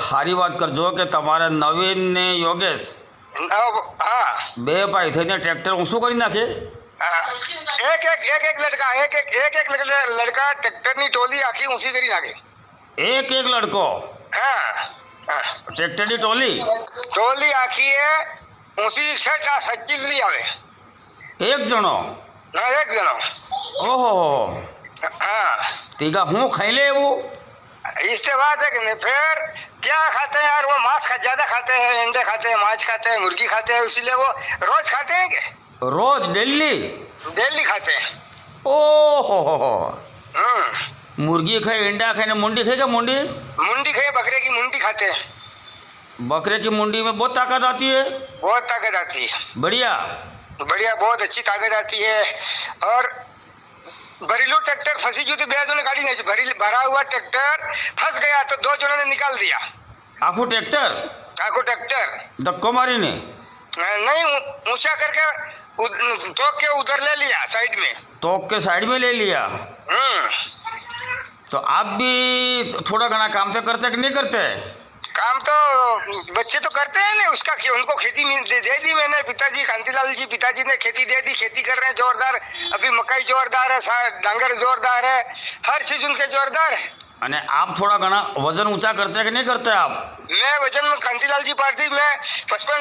હારી વાત કરજો કે તમારા નવીન ને યોગેશ બે ભાઈ થઈને ટ્રેક્ટર ઊંચું કરી નાખે એક એક એક એક લડકા એક એક એક એક લડકા ટ્રેક્ટરની ટોલી આખી ઊંચી કરી નાખે એક એક લડકો હા ટ્રેક્ટરની ટોલી ટોલી આખી એ ઊંચી છટ આ સચ્ચી લઈ આવે એક જણો હા એક જણો ઓહો હા તીગા હું ખાઈ લે એવું इसके बाद है फिर क्या खाते हैं यार? वो मांस खा ज़्यादा खाते हैं अंडे खाते हैं मांस खाते हैं मुर्गी खाते हैं इसीलिए वो रोज खाते हैं क्या? रोज डेली? डेली खाते हैं। ओ हो हो हम्म। हो मुर्गी खाए अंडा खाए मुंडी खाए क्या मुंडी? मुंडी खाए बकरे की मुंडी खाते हैं। बकरे की मुंडी में बहुत ताकत आती है। बहुत ताकत आती है। बढ़िया। बढ़िया बहुत अच्छी ताकत आती है। और बरीलो ट्रैक्टर फंसी गई थी बेहद गाड़ी नहीं भरी भरा हुआ ट्रैक्टर फंस गया तो दो जनों ने निकाल दिया। आपको ट्रैक्टर? आपको ट्रैक्टर। धक्को मारी ने? नहीं ऊँचा करके तो के उधर ले लिया साइड में। तो के साइड में ले लिया? हम्म। तो आप भी थोड़ा घना काम तो करते कि नहीं करते? काम तो बच्चे तो करते हैं ना उसका उनको खेती दे, दे दी मैंने पिताजी कांतिलाल जी पिताजी ने खेती दे दी खेती कर रहे हैं जोरदार। अभी मकई जोरदार है डांगर जोरदार है हर चीज़ उनके जोरदार है। अने आप थोड़ा થોડા वज़न ऊँचा करते हैं कि नहीं करते आप? मैं वज़न में कांतिलाल जी पार्टी मैं पचपन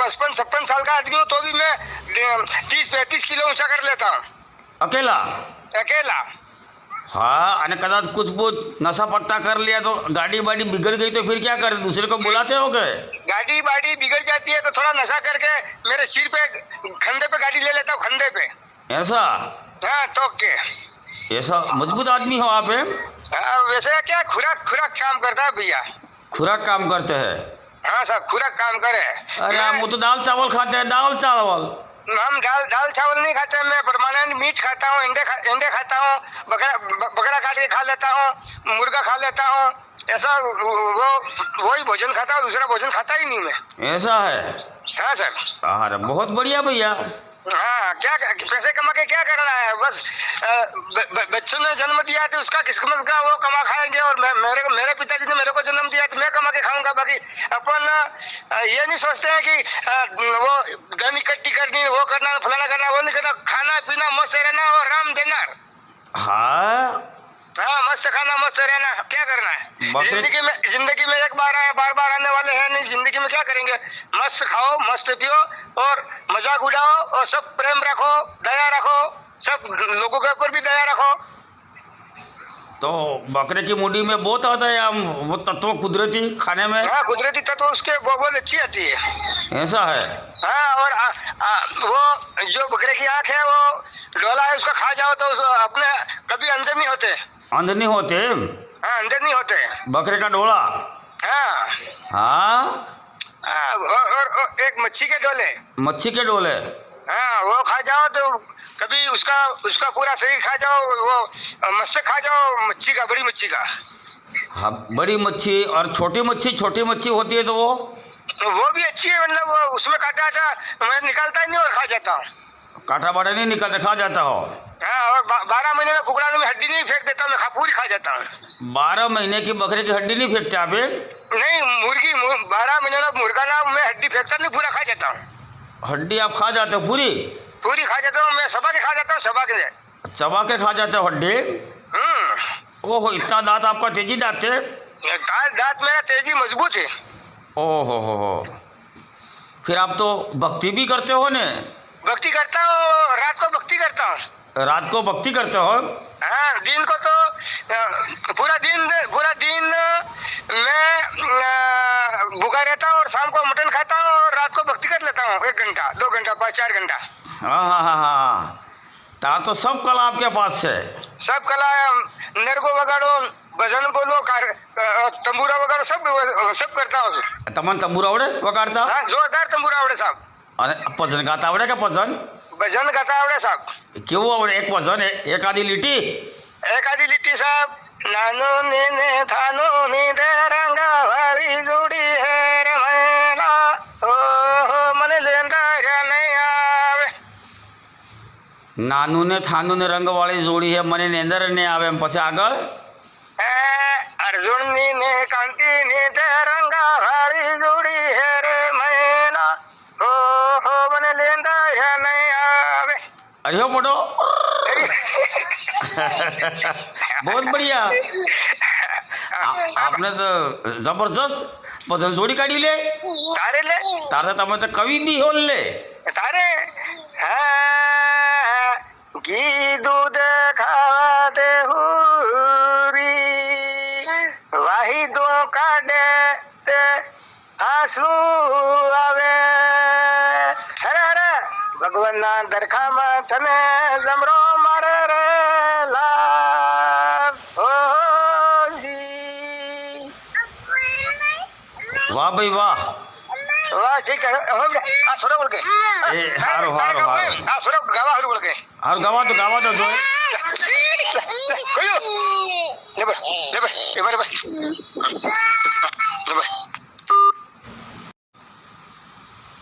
पचपन छप्पन साल का आदमी हूँ तो भी मैं तीस पैंतीस किलो ऊँचा कर लेता हूँ। अकेला? अकेला। हाँ अने कदाच कुछ कुछ नशा पत्ता कर लिया तो गाड़ी बाड़ी बिगड़ गई तो फिर क्या कर दूसरे को बुलाते हो गए गाड़ी बाड़ी बिगड़ जाती है तो थोड़ा नशा करके मेरे सिर पे खंधे पे गाड़ी ले लेता हूँ खंधे पे। ऐसा? हाँ तो के ऐसा मज़बूत आदमी हो आप हाँ? वैसे क्या खुराक खुराक काम करता है भैया। खुराक काम करते है? हाँ सर खुराक काम करे। अरे वो तो दाल चावल खाते है दाल चावल। हम दाल दाल चावल नहीं खाते मैं परमानेंट मीट खाता हूँ अंडे खा, अंडे खाता हूँ बकरा बकरा काट के खा लेता हूँ मुर्गा खा लेता हूँ ऐसा वो वही भोजन खाता हूँ दूसरा भोजन खाता ही नहीं मैं। ऐसा है? हाँ सर। बहुत बढ़िया भैया। हाँ क्या पैसे कमा के क्या करना है? बस ब- ब- बच्चों ने जन्म दिया है तो उसका किस्मत का वो कमा खाएँगे और मैं मेरे मेरे पिताजी ने मेरे को जन्म दिया तो मैं कमा के खाऊँगा। बाकी अपन ये नहीं सोचते हैं कि वो धन इकट्ठी करनी वो करना फलाना करना वो नहीं करना। खाना पीना मस्त रहना और राम देना। हाँ। हाँ मस्त खाना मस्त रहना। क्या करना है? ज़िंदगी में ज़िंदगी में एक बार आए बार बार आने वाले हैं नहीं ज़िंदगी में क्या करेंगे? मस्त खाओ मस्त पियो और मज़ाक उड़ाओ और सब प्रेम रखो दया रखो सब लोगों के ऊपर भी दया रखो। तो बकरे की मुंडी में बहुत आता है हम वो तत्व कुदरती खाने में। हाँ कुदरती तत्व उसके बहुत अच्छी आती है। ऐसा है? हाँ और आ, आ, वो जो बकरे की आँख है वो डोला है उसका खा जाओ तो अपने कभी अंदर नहीं होते। अंदर नहीं होते? हाँ अंदर नहीं होते। बकरे का डोला? हाँ। हाँ? हाँ, और, और, और एक मच्छी के डोले। मच्छी के डोले? हाँ वो खा जाओ तो कभी उसका उसका पूरा शरीर खा जाओ वो मस्त खा जाओ मच्छी का बड़ी मच्छी का। हाँ बड़ी मच्छी और छोटी मच्छी छोटी मच्छी होती है तो वो? तो वो भी अच्छी है मतलब वो उसमें काटा आटा मैं निकालता ही नहीं और खा जाता हूँ। काटा बाटा नहीं निकलते खा जाता हो? हाँ और बारह महीने में कुकड़ा में हड्डी नहीं फेंक देता मैं खा पूरी खा जाता हूँ। बारह महीने की बकरे की हड्डी नहीं फेंकते आप? नहीं मुर्गी बारह महीने में मुर्गा ना मैं हड्डी फेंकता नहीं पूरा खा जाता हूँ। हड्डी आप खा जाते हो पूरी? पूरी खा जाता हूँ मैं सबा के खा जाता हूँ सबा के चबा के खा जाते हो हड्डी? हम्म। ओहो इतना दांत आपका तेज़ी दांत है। दांत दांत मेरा तेज़ी मज़बूत है। ओहो हो हो। फिर आप तो भक्ति भी करते हो ने? भक्ति करता हूँ रात को भक्ति करता हूँ। रात को भक्ति करते हो? हाँ दिन को तो पूरा दिन पूरा दिन मैं भूखा रहता हूँ और शाम को मटन खाता हूँ और रात को भक्ति कर लेता हूँ एक घंटा दो घंटा पाँच चार घंटा। हाँ हाँ हाँ हाँ, हाँ। तो सब कला आपके पास है। सब कला मेरे को वगाड़ो भजन बोलो तंबूरा वगैरह सब सब करता हूँ। तमन तंबूरा वगाड़ता हाँ जोरदार तंबूरा साहब અને પજન ગાતા આવડે કે પજન ભજન ગાતા આવડે સાહેબ કેવું આવડે એક પજન એક આદી લીટી એક આદી લીટી સાહેબ નાનો ને ને થાનો ને રે રંગા વાળી જોડી હે રે મેલા ઓ હો મને લેંડા રે નહીં આવે નાનું ને થાનું ને રંગવાળી જોડી હે મને નેંદર ને આવે એમ પછી આગળ અર્જુન ની ને કાંતિ ની તે રંગા વાળી જોડી હે રે अरे हो मोटो बहुत बढ़िया આ- આપણે તો જબરજસ્ત પઝલ જોડી કાઢી લે તારે લે તારે તમે તો કવિ બી હોલ લે તારે હા ઘી દૂધ ખાવા દે હુરી વાહી દો કાઢે તે આંસુ આવે હરે હરે ભગવાનના દરખામાં તને જમરો મારે રે લાલ હોજી વાહ ભાઈ વાહ વાહ ઠીક છે હવે આ સુરો બોલ કે એ, હારું, હારું, હારું. આ સુરો ગાવા હારું બોલ કે હારું ગાવા તો ગાવા તો જોઈ કયું labour labour labour labour labour